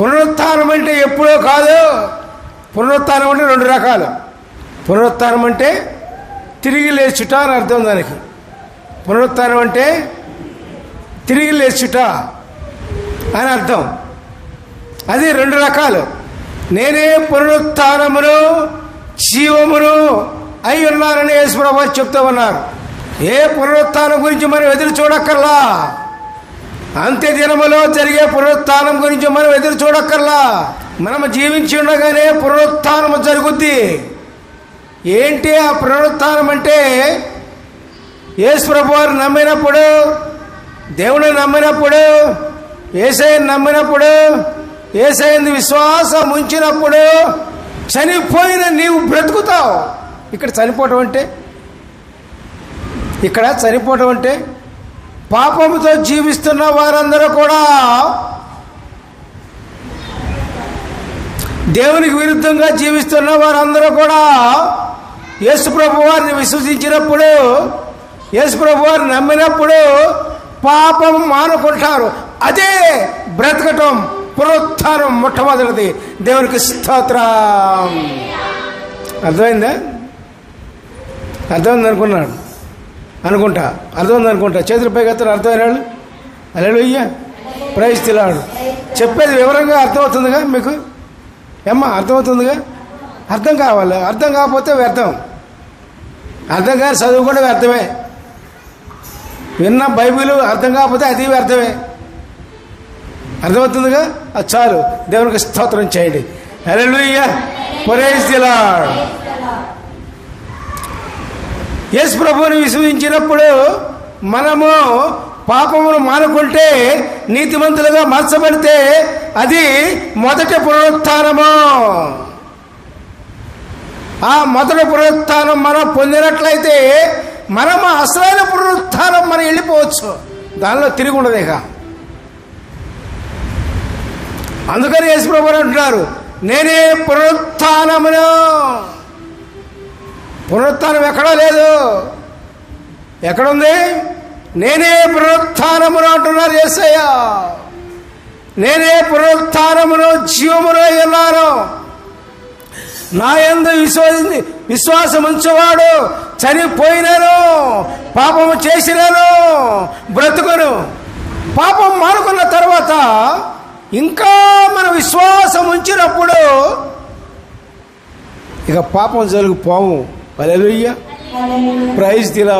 పునరుత్నం అంటే ఎప్పుడో కాదు పునరుత్నం అంటే రెండు రకాలు. పునరుత్నం అంటే తిరిగి లేచుట అని అర్థం దానికి. పునరుత్నం అంటే తిరిగి లేచుట అని అర్థం. అది రెండు రకాలు. నేనే పునరుత్నమును జీవమును అయి ఉన్నానని యేసుప్రభు వారు చెప్తూ ఉన్నారు. ఏ పునరుత్నం గురించి మనం ఎదురు చూడక్కర్లా? అంత్య దినములో జరిగే పునరుత్థానం గురించి మనం ఎదురు చూడక్కర్లా. మనం జీవించి ఉండగానే పునరుత్థానం జరుగుద్ది. ఏంటి ఆ పునరుత్థానం అంటే? యేసు వారు నమ్మినప్పుడు దేవుని నమ్మినప్పుడు ఏసైని నమ్మినప్పుడు ఏసైంది విశ్వాసం ఉంచినప్పుడు చనిపోయిన నీవు బ్రతుకుతావు. ఇక్కడ చనిపోవటం అంటే? ఇక్కడ చనిపోవటం అంటే? పాపముతో జీవిస్తున్న వారందరూ కూడా దేవునికి విరుద్ధంగా జీవిస్తున్న వారందరూ కూడా యేసుప్రభు వారిని విశ్వసించినప్పుడు యేసుప్రభు వారిని నమ్మినప్పుడు పాపం మానుకుంటారు. అదే బ్రతకటం పునరుత్థానం మొట్టమొదటిది. దేవునికి స్తోత్రం. అర్థమైందా? అర్థమైంది అనుకున్నాడు అనుకుంటా. అర్థమైంది అనుకుంటా. చేతుల పైకి ఎత్తారు అర్థమైన వాళ్ళు అలెలుయ్య ప్రైజ్ తిలాడు చెప్పేది వివరంగా అర్థమవుతుందిగా మీకు? ఏమ్మా అర్థమవుతుందిగా? అర్థం కావాలి. అర్థం కాకపోతే వ్యర్థం. అర్థం కాని చదువు కూడా వ్యర్థమే. విన్న బైబిల్ అర్థం కాకపోతే అది వ్యర్థమే. అర్థమవుతుందిగా? అది చాలు. దేవునికి స్తోత్రం చేయండి. హల్లెలూయ ప్రైజ్ తిలాడు యేసు ప్రభువుని విశ్వసించినప్పుడు మనము పాపమును మానుకుంటే నీతిమంతులుగా మార్చబడితే అది మొదటి పునరుత్నము ఆ మొదటి పునరుత్నం మనం పొందినట్లయితే మనం అసలైన పునరుత్నం మనం వెళ్ళిపోవచ్చు. దానిలో తిరిగి ఉండదు ఇక. అందుకని యేసుప్రభు అంటున్నారు నేనే పునరుత్నమును పునరుత్నం ఎక్కడా లేదు. ఎక్కడుంది? నేనే పునరుత్నమును అంటున్నారు యేసయ్య నేనే పునరుత్నమును జీవమును ఉన్నాను నా ఎందు విశ్వాసి విశ్వాసం ఉంచేవాడు చనిపోయినను పాపము చేసినను బ్రతుకును. పాపం మానుకున్న తర్వాత ఇంకా మన విశ్వాసం ఉంచినప్పుడు ఇక పాపం జరుగు పోము అలెలుయ్య ప్రైజ్ దిలా